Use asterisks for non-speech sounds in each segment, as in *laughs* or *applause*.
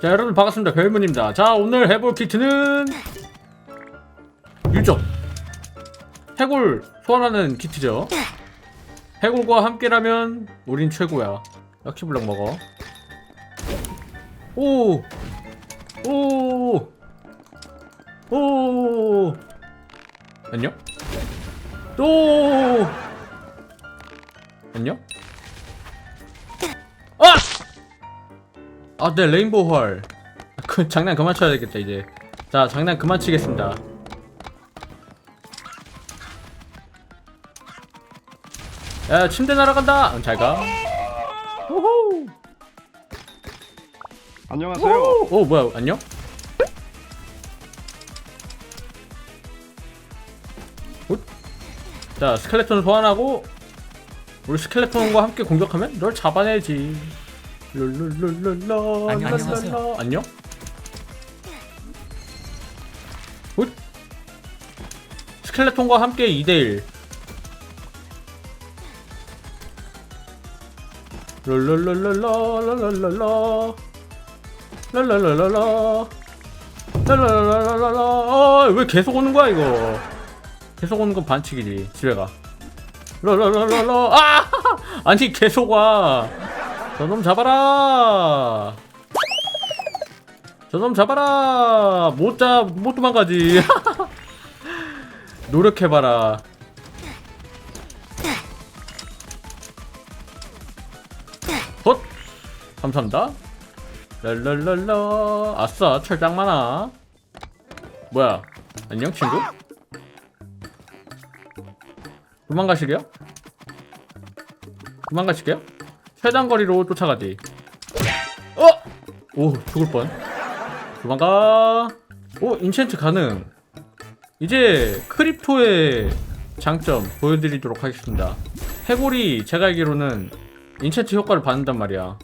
자 여러분 반갑습니다 별문입니다 자 오늘 해볼 키트는 유적 해골 소환하는 키트죠 해골과 함께라면 우린 최고야 럭키블럭 먹어 오! 오! 오! 안녕? 또! 안녕? 아! 아, 네, 레인보우 헐. 아, 그, 장난 그만 쳐야 되겠다, 이제. 자, 장난 그만 치겠습니다. 야, 침대 날아간다! 응, 잘 가. 우후! 안녕하세요. 오, 뭐야, 안녕? 굿. 자, 스켈레톤 소환하고, 우리 스켈레톤과 함께 공격하면 널 잡아내지. 룰룰룰룰라. 안녕, 안녕하세요. 랄랄라. 안녕? 굿. 스켈레톤과 함께 2대1. 룰룰룰룰라. 랄랄랄랄라. 랄랄랄랄랄라. 아, 왜 계속 오는 거야, 이거? 계속 오는 건 반칙이지. 집에 가. 랄랄랄랄라. 아! *laughs* 아니, 계속 와. 저놈 잡아라. 저놈 잡아라. 못 잡, 못 도망가지. *laughs* 노력해봐라. 헛! 감사합니다. 랄랄랄라. 아싸, 철장 많아. 뭐야? 안녕, 친구? 도망가시게요? 도망가실게요? 최단 거리로 쫓아가지. 어! 오, 죽을 뻔. 도망가. 오, 인챈트 가능. 이제 크립토의 장점 보여드리도록 하겠습니다. 해골이 제가 알기로는 인챈트 효과를 받는단 말이야.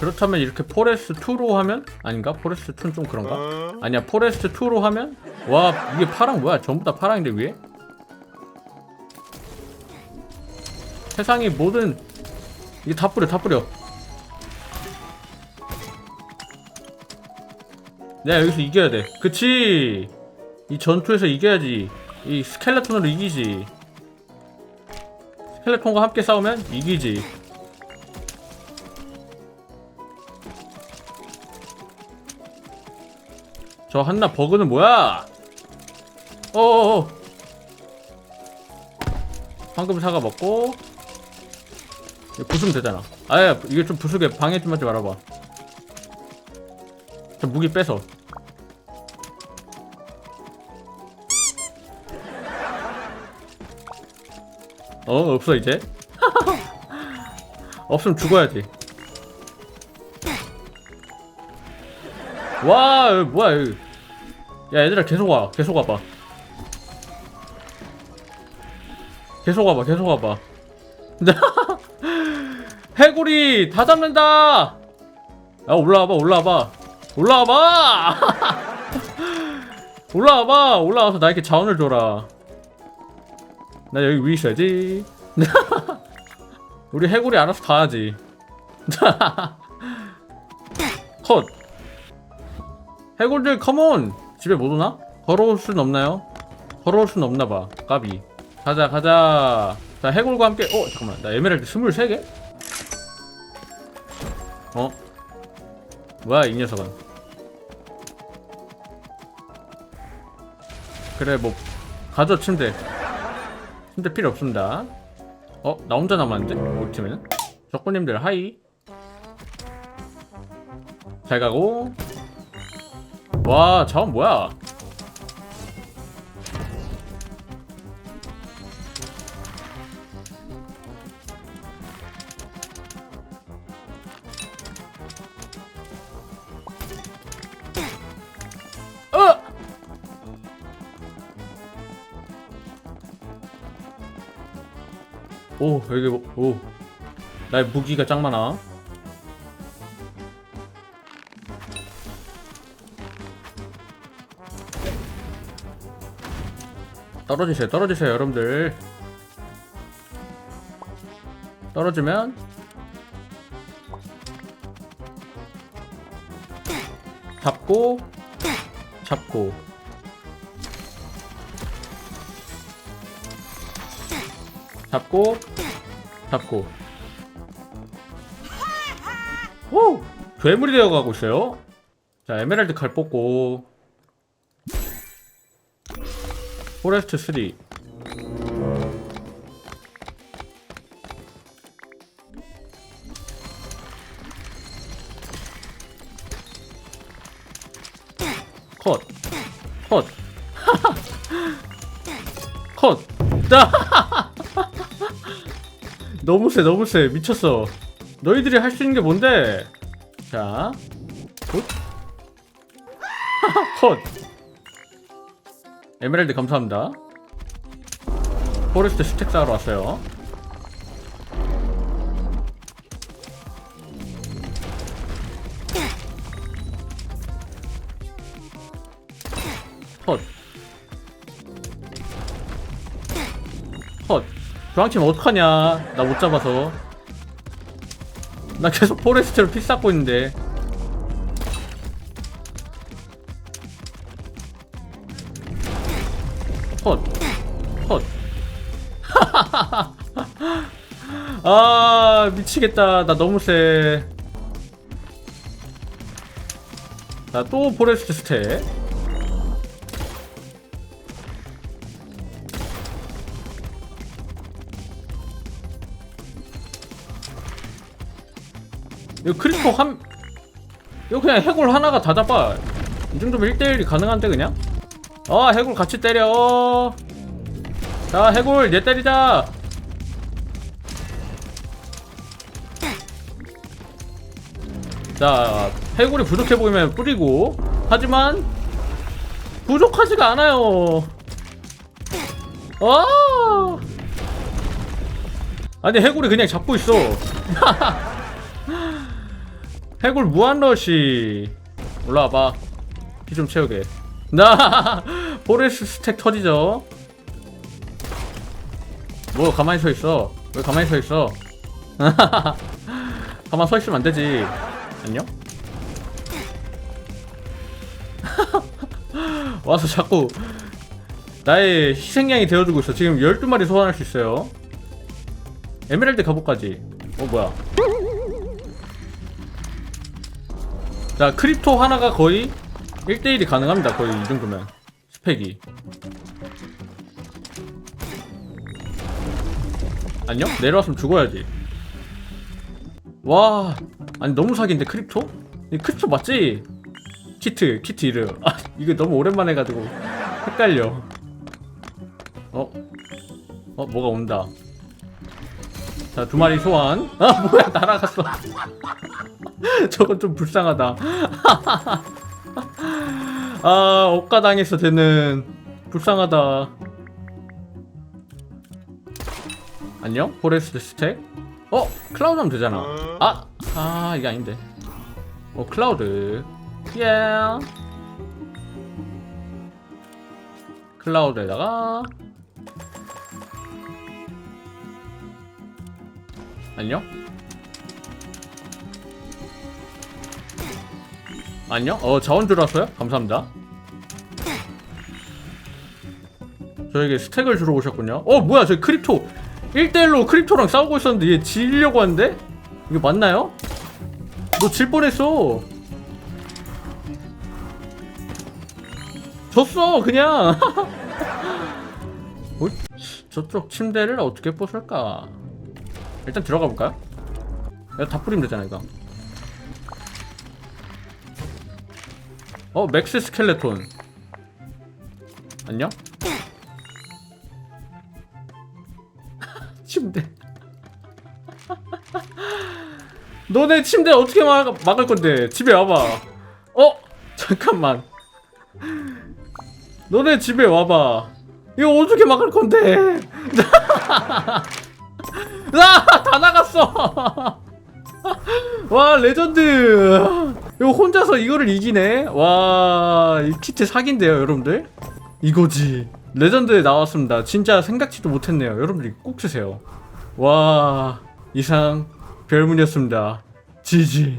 그렇다면 이렇게 포레스트 2로 하면 아닌가? 포레스트 2는 좀 그런가? 아니야, 포레스트 2로 하면 와, 이게 파랑 뭐야? 전부 다 파랑인데 위에? 세상의 모든 이게 다 뿌려 다 뿌려. 내가 여기서 이겨야 돼. 그치? 이 전투에서 이겨야지. 이 스켈레톤으로 이기지. 스켈레톤과 함께 싸우면 이기지. 저 한나 버그는 뭐야? 어어어. 황금 사과 먹고 부수면 되잖아. 아야 이게 좀 부수게 방해 좀 하지 말아봐. 저 무기 빼서. 어 없어 이제. *laughs* 없으면 죽어야지. 와 여기 뭐야 여기. 야 얘들아 계속 와 계속 와봐. 계속 와봐 계속 와봐. *laughs* 해골이 다 잡는다. 야 올라와봐 올라와봐 올라와봐 *laughs* 올라와봐 올라와서 나에게 자원을 줘라. 나 여기 위에 있어야지. *laughs* 우리 해골이 알아서 가야지. *laughs* 컷. 해골들 컴온. 집에 못 오나? 걸어올 순 없나요? 걸어올 순 없나봐. 까비. 가자 가자. 자 해골과 함께. 어 잠깐만 나 에메랄드 23개? 어? 뭐야 이 녀석은 그래 뭐 가져 침대 침대 필요 없습니다 어? 나 혼자 남았는데? 우리 팀에는? 적군님들 하이 잘 가고 와 자원 뭐야 오 여기 뭐- 오. 나의 무기가 짱 많아. 떨어지세요 떨어지세요 여러분들. 떨어지면 잡고 잡고 잡고 잡고. 오! 괴물이 되어가고 있어요. 자 에메랄드 칼 뽑고. 포레스트 3 너무 세, 너무 세. 미쳤어. 너희들이 할 수 있는 게 뭔데? 자. 굿. *laughs* 컷. 에메랄드 감사합니다. 포레스트 스택 쌓으러 왔어요. 컷. 중앙팀 어떡하냐. 나 못 잡아서. 나 계속 포레스트로 피 쌓고 있는데. 컷. 컷. *laughs* 아, 미치겠다. 나 너무 세. 자, 또 포레스트 스택. 이거 크리퍼 한 이거 그냥 해골 하나가 다 잡아. 이 정도면 1대1이 가능한데 그냥? 아 해골 같이 때려. 자 해골 얘 때리자. 자 해골이 부족해 보이면 뿌리고. 하지만 부족하지가 않아요. 아 아니 해골이 그냥 잡고 있어 *laughs* *gasps* 해골 무한러시. 올라와봐. 피 좀 채우게. 나 *laughs* 포레스 스택 터지죠? 뭐 가만히 서 있어. 왜 가만히 서 있어? *laughs* 가만 서 있으면 안 되지. 안녕? *laughs* 와서 자꾸 나의 희생양이 되어주고 있어. 지금 12마리 소환할 수 있어요. 에메랄드 갑옷까지. 어 뭐야 자 크립토 하나가 거의 1대1이 가능합니다 거의 이 정도면 스펙이 안녕? 내려왔으면 죽어야지 와 아니 너무 사기인데 크립토? 이 크립토 맞지? 키트 키트 이름 아 이거 너무 오랜만에 해가지고 헷갈려 어? 어 뭐가 온다 자 두 마리 소환 아 뭐야 날아갔어 *laughs* 저건 좀 불쌍하다. *laughs* 아, 억가당했어, 쟤는. 불쌍하다. 안녕? 포레스트 스택? 어? 클라우드 하면 되잖아. 아! 아, 이게 아닌데. 어, 클라우드. 예. 클라우드에다가. 안녕? 안녕? 어 자원 들어왔어요? 감사합니다 저에게 스택을 주러 오셨군요 어 뭐야 저기 크립토 1대1로 크립토랑 싸우고 있었는데 얘 지려고 하는데? 이거 맞나요? 너 질 뻔했어 졌어 그냥 *laughs* 어? 저쪽 침대를 어떻게 부술까 일단 들어가 볼까요? 다 뿌리면 되잖아 이거. 어 맥스 스켈레톤. 안녕? *laughs* 침대. *laughs* 너네 침대 어떻게 막, 막을 건데? 집에 와봐. 어? *laughs* 잠깐만. 너네 집에 와봐. 이거 어떻게 막을 건데 *laughs* 아다 나갔어. *laughs* 와 레전드. 이거 혼자서 이거를 이기네? 와이 키트 사기인데요 여러분들? 이거지. 레전드에 나왔습니다. 진짜 생각지도 못했네요. 여러분들 꼭 주세요. 와 이상 별문이었습니다. 지지